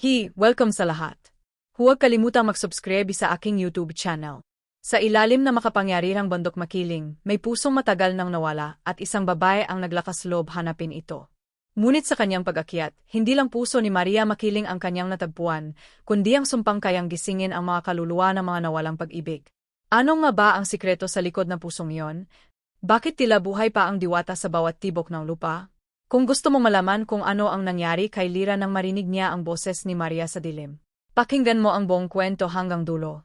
Hi, welcome sa lahat. Huwag kalimutang mag-subscribe sa aking YouTube channel. Sa ilalim na makapangyarihang bundok makiling, may pusong matagal nang nawala at isang babae ang naglakas loob hanapin ito. Ngunit sa kanyang pag-akyat, hindi lang puso ni Maria Makiling ang kanyang natagpuan, kundi ang sumpang kayang gisingin ang mga kaluluwa ng mga nawalang pag-ibig. Ano nga ba ang sikreto sa likod ng pusong iyon? Bakit tila buhay pa ang diwata sa bawat tibok ng lupa? Kung gusto mo malaman kung ano ang nangyari kay Lira nang marinig niya ang boses ni Maria sa dilim, pakinggan mo ang buong kwento hanggang dulo.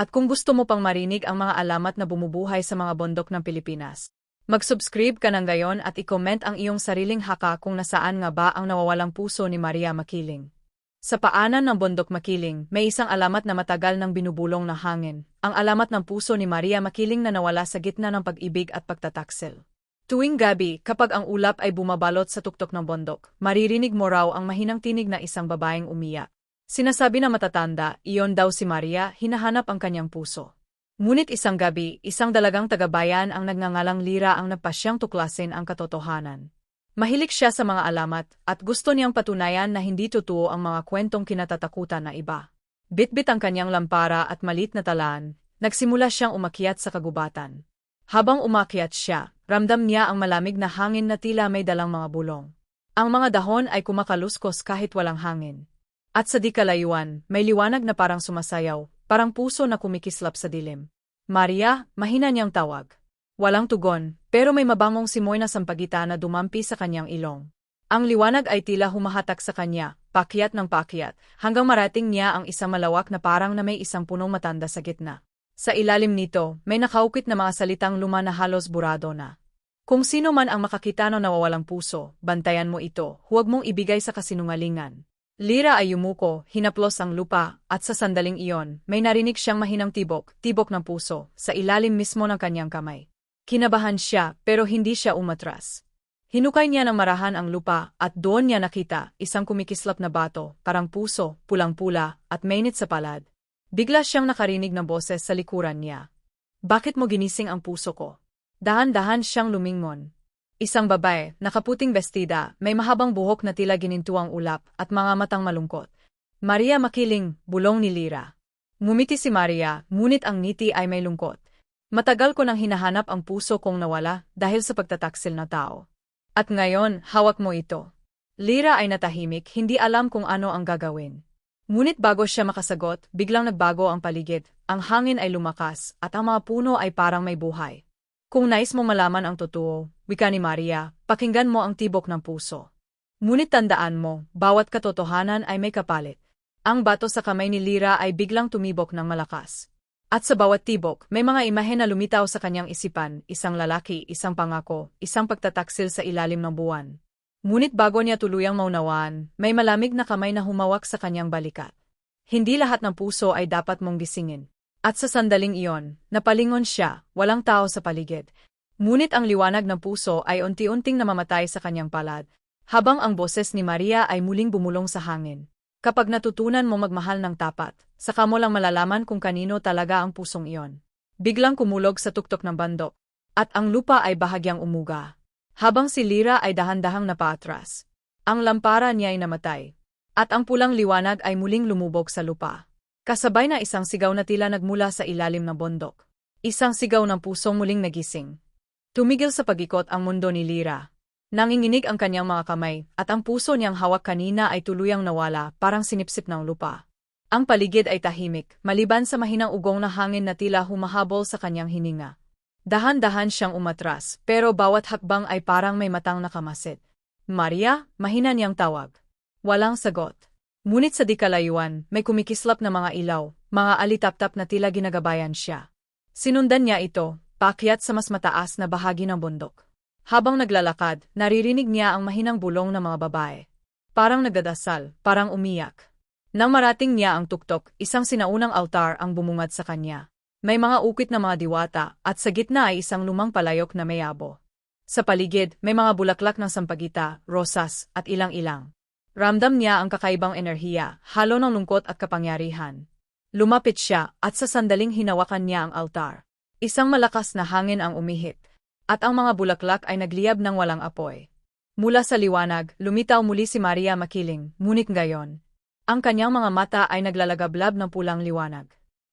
At kung gusto mo pang marinig ang mga alamat na bumubuhay sa mga bundok ng Pilipinas, mag-subscribe ka ng gayon at i-comment ang iyong sariling haka kung nasaan nga ba ang nawawalang puso ni Maria Makiling. Sa paanan ng bundok Makiling, may isang alamat na matagal nang binubulong na hangin, ang alamat ng puso ni Maria Makiling na nawala sa gitna ng pag-ibig at pagtataksil. Tuwing gabi, kapag ang ulap ay bumabalot sa tuktok ng bundok, maririnig mo raw ang mahinang tinig na isang babaeng umiyak. Sinasabi na matatanda, iyon daw si Maria, hinahanap ang kanyang puso. Ngunit isang gabi, isang dalagang tagabayan ang nagngangalang lira ang nagpasyang tuklasin ang katotohanan. Mahilig siya sa mga alamat, at gusto niyang patunayan na hindi totoo ang mga kwentong kinatatakutan na iba. Bitbit ang kanyang lampara at malit na talaan, nagsimula siyang umakyat sa kagubatan. Habang umakyat siya, ramdam niya ang malamig na hangin na tila may dalang mga bulong. Ang mga dahon ay kumakaluskos kahit walang hangin. At sa di kalayuan, may liwanag na parang sumasayaw, parang puso na kumikislap sa dilim. Maria, mahina niyang tawag. Walang tugon, pero may mabangong simoy na sampagita na dumampi sa kanyang ilong. Ang liwanag ay tila humahatak sa kanya, pakyat ng pakyat, hanggang marating niya ang isang malawak na parang na may isang punong matanda sa gitna. Sa ilalim nito, may nakaukit na mga salitang luma na halos burado na. Kung sino man ang makakita ng nawawalang puso, bantayan mo ito, huwag mong ibigay sa kasinungalingan. Lira ay yumuko, hinaplos ang lupa, at sa sandaling iyon, may narinig siyang mahinang tibok, tibok ng puso, sa ilalim mismo ng kanyang kamay. Kinabahan siya, pero hindi siya umatras. Hinukay niya ng marahan ang lupa, at doon niya nakita, isang kumikislap na bato, parang puso, pulang-pula, at mainit sa palad. Bigla siyang nakarinig ng boses sa likuran niya. Bakit mo ginising ang puso ko? Dahan-dahan siyang lumingon. Isang babae, nakaputing bestida, may mahabang buhok na tila ginintuang ulap at mga matang malungkot. Maria makiling, bulong ni Lira. Ngumiti si Maria, ngunit ang ngiti ay may lungkot. Matagal ko nang hinahanap ang puso kong nawala dahil sa pagtataksil na tao. At ngayon, hawak mo ito. Lira ay natahimik, hindi alam kung ano ang gagawin. Ngunit bago siya makasagot, biglang nagbago ang paligid, ang hangin ay lumakas, at ang mga puno ay parang may buhay. Kung nais mo malaman ang totoo, wika ni Maria, pakinggan mo ang tibok ng puso. Ngunit tandaan mo, bawat katotohanan ay may kapalit. Ang bato sa kamay ni Lira ay biglang tumibok ng malakas. At sa bawat tibok, may mga imahe na lumitaw sa kanyang isipan, isang lalaki, isang pangako, isang pagtataksil sa ilalim ng buwan. Ngunit bago niya tuluyang maunawaan, may malamig na kamay na humawak sa kanyang balikat. Hindi lahat ng puso ay dapat mong gisingin. At sa sandaling iyon, napalingon siya, walang tao sa paligid. Ngunit ang liwanag ng puso ay unti-unting namamatay sa kanyang palad, habang ang boses ni Maria ay muling bumulong sa hangin. Kapag natutunan mo magmahal ng tapat, saka mo lang malalaman kung kanino talaga ang pusong iyon. Biglang kumulog sa tuktok ng bandok, at ang lupa ay bahagyang umuga. Habang si Lira ay dahan-dahang napaatras. Ang lampara niya ay namatay. At ang pulang liwanag ay muling lumubog sa lupa. Kasabay na isang sigaw na tila nagmula sa ilalim ng bundok. Isang sigaw ng pusong muling nagising. Tumigil sa pagikot ang mundo ni Lira. Nanginginig ang kanyang mga kamay, at ang puso niyang hawak kanina ay tuluyang nawala, parang sinipsip ng lupa. Ang paligid ay tahimik, maliban sa mahinang ugong na hangin na tila humahabol sa kanyang hininga. Dahan-dahan siyang umatras, pero bawat hakbang ay parang may matang nakamasit. Maria, mahina niyang tawag. Walang sagot. Ngunit sa di kalayuan, may kumikislap na mga ilaw, mga alitaptap na tila ginagabayan siya. Sinundan niya ito, pakyat sa mas mataas na bahagi ng bundok. Habang naglalakad, naririnig niya ang mahinang bulong ng mga babae. Parang nagdadasal, parang umiyak. Nang marating niya ang tuktok, isang sinaunang altar ang bumungad sa kanya. May mga ukit na mga diwata, at sa gitna ay isang lumang palayok na mayabo. Sa paligid, may mga bulaklak ng sampagita, rosas, at ilang-ilang. Ramdam niya ang kakaibang enerhiya, halo ng lungkot at kapangyarihan. Lumapit siya, at sa sandaling hinawakan niya ang altar. Isang malakas na hangin ang umihip, at ang mga bulaklak ay nagliyab ng walang apoy. Mula sa liwanag, lumitaw muli si Maria Makiling, ngunit gayon. Ang kanyang mga mata ay naglalagablab ng pulang liwanag.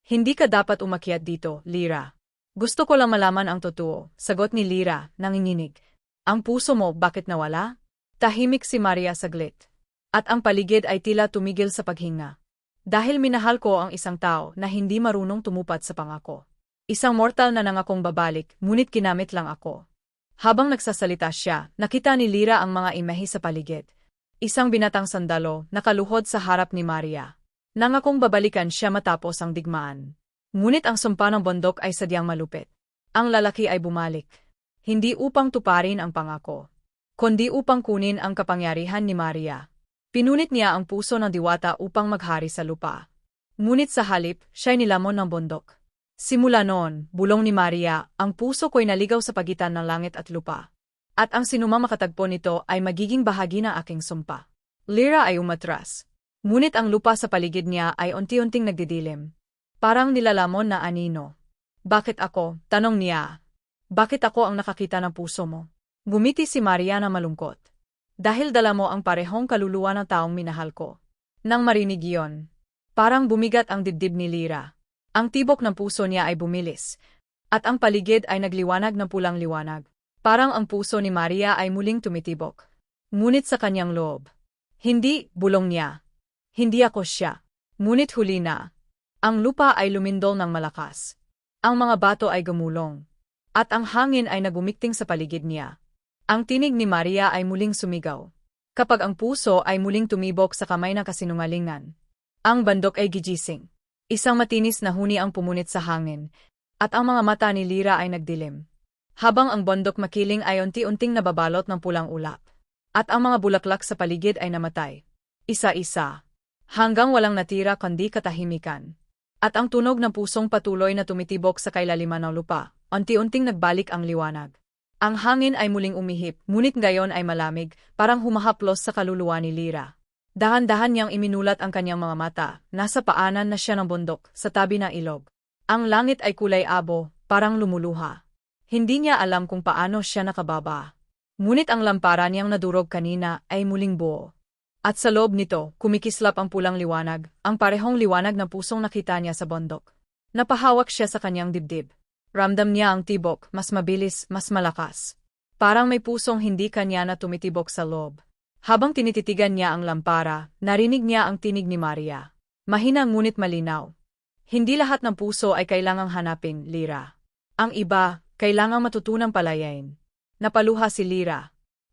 Hindi ka dapat umakyat dito, Lira. Gusto ko lang malaman ang totoo, sagot ni Lira, nanginginig. Ang puso mo, bakit nawala? Tahimik si Maria saglit. At ang paligid ay tila tumigil sa paghinga. Dahil minahal ko ang isang tao na hindi marunong tumupad sa pangako. Isang mortal na nangakong babalik, ngunit kinamit lang ako. Habang nagsasalita siya, nakita ni Lira ang mga imahe sa paligid. Isang binatang sandalo, nakaluhod sa harap ni Maria. Nangakong babalikan siya matapos ang digmaan. Ngunit ang sumpa ng bundok ay sadyang malupit. Ang lalaki ay bumalik. Hindi upang tuparin ang pangako, kundi upang kunin ang kapangyarihan ni Maria. Pinunit niya ang puso ng diwata upang maghari sa lupa. Ngunit sa halip, siya'y nilamon ng bundok. Simula noon, bulong ni Maria, ang puso ko'y naligaw sa pagitan ng langit at lupa. At ang sinumang makatagpo nito ay magiging bahagi ng aking sumpa. Lira ay umatras. Ngunit ang lupa sa paligid niya ay unti-unting nagdidilim. Parang nilalamon na anino. Bakit ako? Tanong niya. Bakit ako ang nakakita ng puso mo? Gumiti si Maria na malungkot. Dahil dala mo ang parehong kaluluwa ng taong minahal ko. Nang marinig iyon, parang bumigat ang dibdib ni Lira. Ang tibok ng puso niya ay bumilis. At ang paligid ay nagliwanag ng pulang liwanag. Parang ang puso ni Maria ay muling tumitibok. Ngunit sa kanyang loob. Hindi, bulong niya. Hindi ako siya. Ngunit huli na. Ang lupa ay lumindol ng malakas. Ang mga bato ay gumulong. At ang hangin ay nagumikting sa paligid niya. Ang tinig ni Maria ay muling sumigaw. Kapag ang puso ay muling tumibok sa kamay ng kasinungalingan. Ang bandok ay gigising. Isang matinis na huni ang pumunit sa hangin. At ang mga mata ni Lira ay nagdilim habang ang bondok makiling ay unti-unting nababalot ng pulang ulap. At ang mga bulaklak sa paligid ay namatay. Isa-isa. Hanggang walang natira kundi katahimikan. At ang tunog ng pusong patuloy na tumitibok sa kailaliman ng lupa, unti-unting nagbalik ang liwanag. Ang hangin ay muling umihip, ngunit ngayon ay malamig, parang humahaplos sa kaluluwa ni Lira. Dahan-dahan niyang iminulat ang kanyang mga mata, nasa paanan na siya ng bundok, sa tabi ng ilog. Ang langit ay kulay abo, parang lumuluha. Hindi niya alam kung paano siya nakababa. Ngunit ang lampara niyang nadurog kanina ay muling buo. At sa loob nito, kumikislap ang pulang liwanag, ang parehong liwanag na pusong nakita niya sa bundok. Napahawak siya sa kanyang dibdib. Ramdam niya ang tibok, mas mabilis, mas malakas. Parang may pusong hindi kanya na tumitibok sa loob. Habang tinititigan niya ang lampara, narinig niya ang tinig ni Maria. Mahina ngunit malinaw. Hindi lahat ng puso ay kailangang hanapin, Lira. Ang iba, kailangang matutunang palayain. Napaluha si Lira.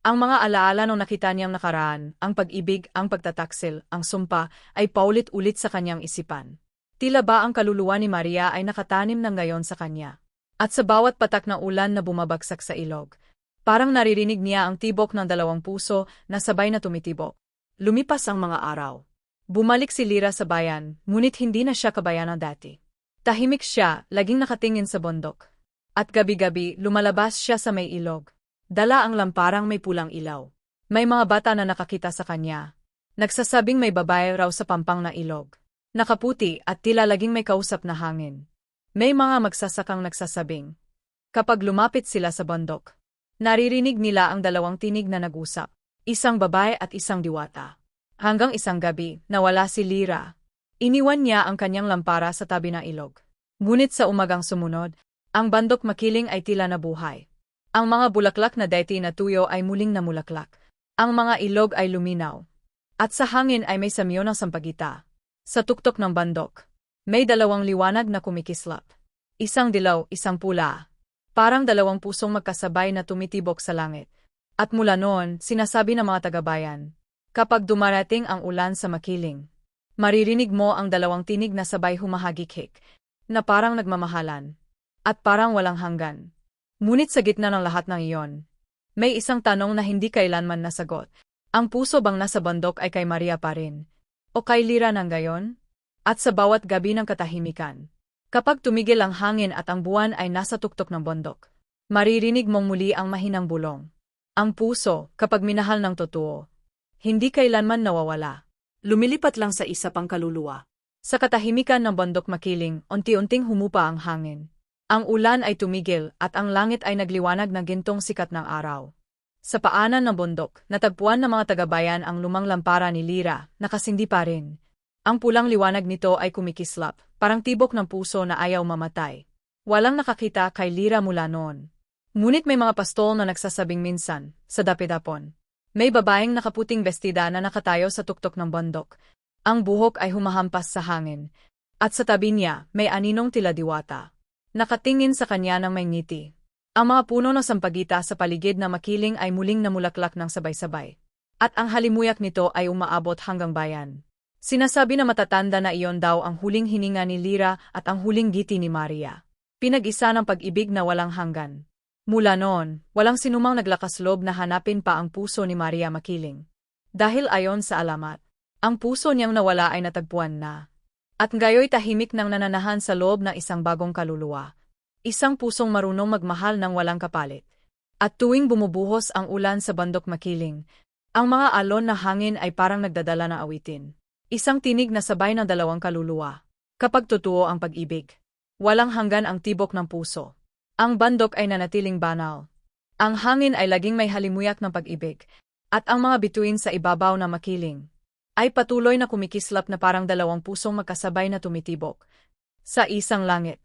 Ang mga alaala nung nakita niyang nakaraan, ang pag-ibig, ang pagtataksil, ang sumpa, ay paulit-ulit sa kanyang isipan. Tila ba ang kaluluwa ni Maria ay nakatanim ng ngayon sa kanya. At sa bawat patak ng ulan na bumabagsak sa ilog, parang naririnig niya ang tibok ng dalawang puso na sabay na tumitibok. Lumipas ang mga araw. Bumalik si Lira sa bayan, ngunit hindi na siya kabayan ng dati. Tahimik siya, laging nakatingin sa bundok. At gabi-gabi, lumalabas siya sa may ilog. Dala ang lamparang may pulang ilaw. May mga bata na nakakita sa kanya. Nagsasabing may babae raw sa pampang na ilog. Nakaputi at tila laging may kausap na hangin. May mga magsasakang nagsasabing. Kapag lumapit sila sa bundok, naririnig nila ang dalawang tinig na nag-usap. Isang babae at isang diwata. Hanggang isang gabi, nawala si Lira. Iniwan niya ang kanyang lampara sa tabi ng ilog. Ngunit sa umagang sumunod, ang bandok makiling ay tila nabuhay. Ang mga bulaklak na dati na tuyo ay muling namulaklak. Ang mga ilog ay luminaw. At sa hangin ay may samyo ng sampagita. Sa tuktok ng bandok, may dalawang liwanag na kumikislap. Isang dilaw, isang pula. Parang dalawang pusong magkasabay na tumitibok sa langit. At mula noon, sinasabi ng mga tagabayan, kapag dumarating ang ulan sa makiling, maririnig mo ang dalawang tinig na sabay humahagikik, na parang nagmamahalan at parang walang hanggan. Ngunit sa gitna ng lahat ng iyon, may isang tanong na hindi kailanman nasagot. Ang puso bang nasa bandok ay kay Maria pa rin? O kay Lira ng gayon? At sa bawat gabi ng katahimikan, kapag tumigil ang hangin at ang buwan ay nasa tuktok ng bundok, maririnig mong muli ang mahinang bulong. Ang puso, kapag minahal ng totoo, hindi kailanman nawawala. Lumilipat lang sa isa pang kaluluwa. Sa katahimikan ng bundok makiling, unti-unting humupa ang hangin. Ang ulan ay tumigil at ang langit ay nagliwanag ng gintong sikat ng araw. Sa paanan ng bundok, natagpuan ng mga tagabayan ang lumang lampara ni Lira, nakasindi pa rin. Ang pulang liwanag nito ay kumikislap, parang tibok ng puso na ayaw mamatay. Walang nakakita kay Lira mula noon. Ngunit may mga pastol na nagsasabing minsan, sa dapidapon. May babaeng nakaputing bestida na nakatayo sa tuktok ng bundok. Ang buhok ay humahampas sa hangin. At sa tabi niya, may aninong tila diwata. Nakatingin sa kanya ng may ngiti. Ang mga puno ng sampagita sa paligid na makiling ay muling namulaklak ng sabay-sabay. At ang halimuyak nito ay umaabot hanggang bayan. Sinasabi na matatanda na iyon daw ang huling hininga ni Lira at ang huling giti ni Maria. Pinag-isa ng pag-ibig na walang hanggan. Mula noon, walang sinumang naglakas loob na hanapin pa ang puso ni Maria Makiling. Dahil ayon sa alamat, ang puso niyang nawala ay natagpuan na. At ngayoy tahimik nang nananahan sa loob ng isang bagong kaluluwa. Isang pusong marunong magmahal ng walang kapalit. At tuwing bumubuhos ang ulan sa bandok makiling, ang mga alon na hangin ay parang nagdadala ng awitin. Isang tinig na sabay ng dalawang kaluluwa. Kapag totoo ang pag-ibig, walang hanggan ang tibok ng puso. Ang bandok ay nanatiling banal. Ang hangin ay laging may halimuyak ng pag-ibig, at ang mga bituin sa ibabaw na makiling ay patuloy na kumikislap na parang dalawang pusong magkasabay na tumitibok sa isang langit.